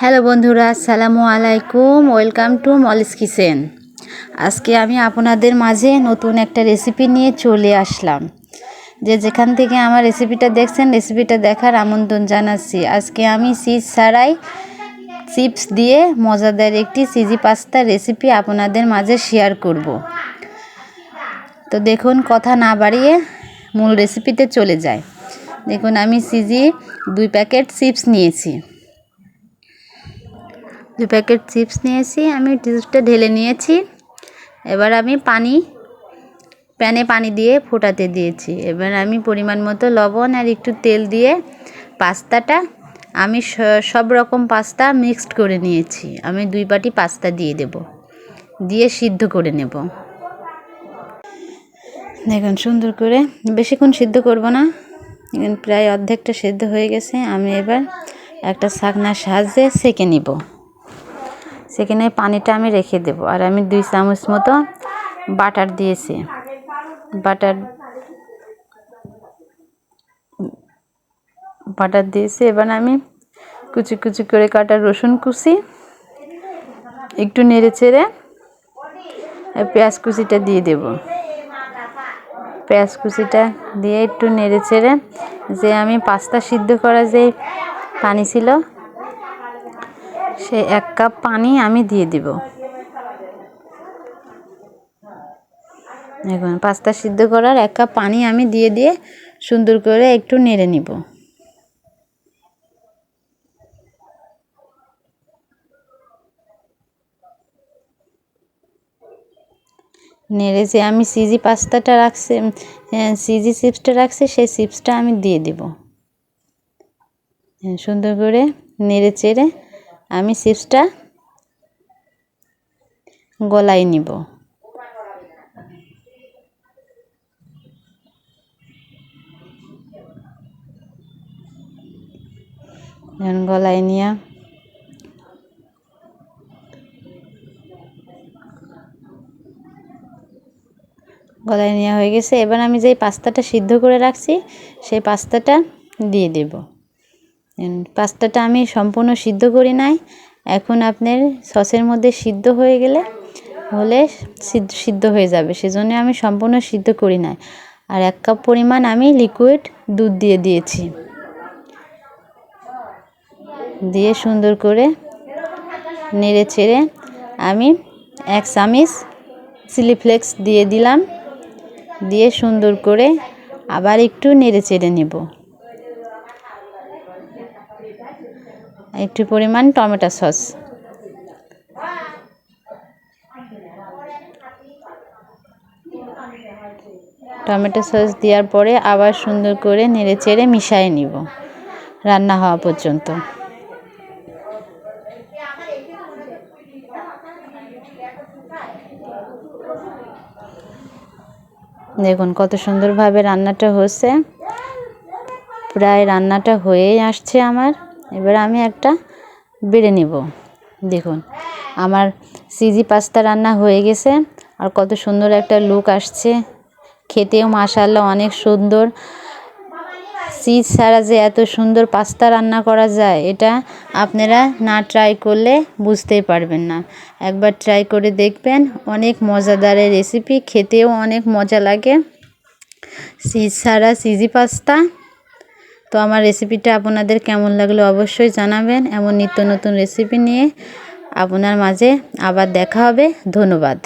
Hello বন্ধুরা, আসসালামু আলাইকুম। ওয়েলকাম টু মলিস কিচেন আজকে আমি আপনাদের মাঝে নতুন একটা রেসিপি নিয়ে চলে আসলাম। যে যেখান থেকে আমার রেসিপিটা দেখছেন রেসিপিটা দেখার আমন্ত্রণ জানাচ্ছি। আজকে আমি চিজ ছাড়াই চিপস দিয়ে মজাদার একটি চিজি পাস্তার রেসিপি আপনাদের মাঝে শেয়ার করব। তো দেখুন, কথা না বাড়িয়ে মূল রেসিপিতে চলে যায়। দেখুন, আমি সিজি দুই প্যাকেট চিপস নিয়েছি। দুই প্যাকেট চিপস নিয়েছি, আমি চিপসটা ঢেলে নিয়েছি। এবার আমি পানি, প্যানে পানি দিয়ে ফোটাতে দিয়েছি। এবার আমি পরিমাণ মতো লবণ আর একটু তেল দিয়ে পাস্তাটা, আমি সব রকম পাস্তা মিক্সড করে নিয়েছি। আমি দুই বাটি পাস্তা দিয়ে দেব, দিয়ে সিদ্ধ করে নেব। দেখুন, সুন্দর করে, বেশিক্ষণ সিদ্ধ করব না প্রায় অর্ধেকটা সিদ্ধ হয়ে গেছে। আমি এবার একটা শাকনার সাহায্যে সেঁকে নিব। সেখানে পানিটা আমি রেখে দেব। আর আমি দুই চামচ মতো বাটার দিয়েছি। বাটার বাটার দিয়েছি। এবার আমি কুচি কুচি করে কাটা রসুন কুচি, একটু নেড়ে চেড়ে পেঁয়াজ কুচিটা দিয়ে দেব। পেঁয়াজ কুচিটা দিয়ে একটু নেড়ে চেড়ে যে আমি পাস্তা সিদ্ধ করা যে পানি ছিল সে এক কাপ পানি আমি দিয়ে দিব। এখন পাস্তা সিদ্ধ করার এক কাপ পানি আমি দিয়ে দিয়ে সুন্দর করে একটু নেড়ে নিব। নেড়ে যে আমি সিজি পাস্তাটা রাখছি সিজি চিপসটা রাখছি, সেই চিপসটা আমি দিয়ে দিব। সুন্দর করে নেড়ে চেড়ে আমি চিপসটা গলাই নিব। গলায় নিয়ে গলায় নেওয়া হয়ে গেছে। এবার আমি যেই পাস্তাটা সিদ্ধ করে রাখছি, সেই পাস্তাটা দিয়ে দেব। পাস্তাটা আমি সম্পূর্ণ সিদ্ধ করি নাই। এখন আপনার সসের মধ্যে সিদ্ধ হয়ে গেলে হলে সিদ্ধ হয়ে যাবে। সেজন্য আমি সম্পূর্ণ সিদ্ধ করি নাই। আর এক কাপ পরিমাণ আমি লিকুইড দুধ দিয়ে দিয়েছি। দিয়ে সুন্দর করে নেড়ে ছেড়ে আমি এক চামিচ চিলি ফ্লেক্স দিয়ে দিলাম। দিয়ে সুন্দর করে আবার একটু নেড়ে চেড়ে নেব। একটু পরিমাণ টমেটো সস। টমেটো সস দেওয়ার পরে আবার সুন্দর করে নেড়ে চেড়ে মিশিয়ে নিব, রান্না হওয়া পর্যন্ত। দেখুন কত সুন্দরভাবে রান্নাটা হচ্ছে। প্রায় রান্নাটা হয়েই আসছে আমার। এবার আমি একটা বেড়ে নেব। দেখুন, আমার সিজি পাস্তা রান্না হয়ে গেছে আর কত সুন্দর একটা লুক আসছে। খেতেও মাসাল্লাহ অনেক সুন্দর। চিজ ছাড়া যে এত সুন্দর পাস্তা রান্না করা যায়, এটা আপনারা না ট্রাই করলে বুঝতেই পারবেন না। একবার ট্রাই করে দেখবেন, অনেক মজাদারের রেসিপি খেতেও অনেক মজা লাগে। চিজ ছাড়া চিজি পাস্তা তো আমার রেসিপিটা আপনাদের কেমন লাগল অবশ্যই জানাবেন এমন নিত্য নতুন রেসিপি নিয়ে। আপনার মাঝে আবার দেখা হবে। ধন্যবাদ।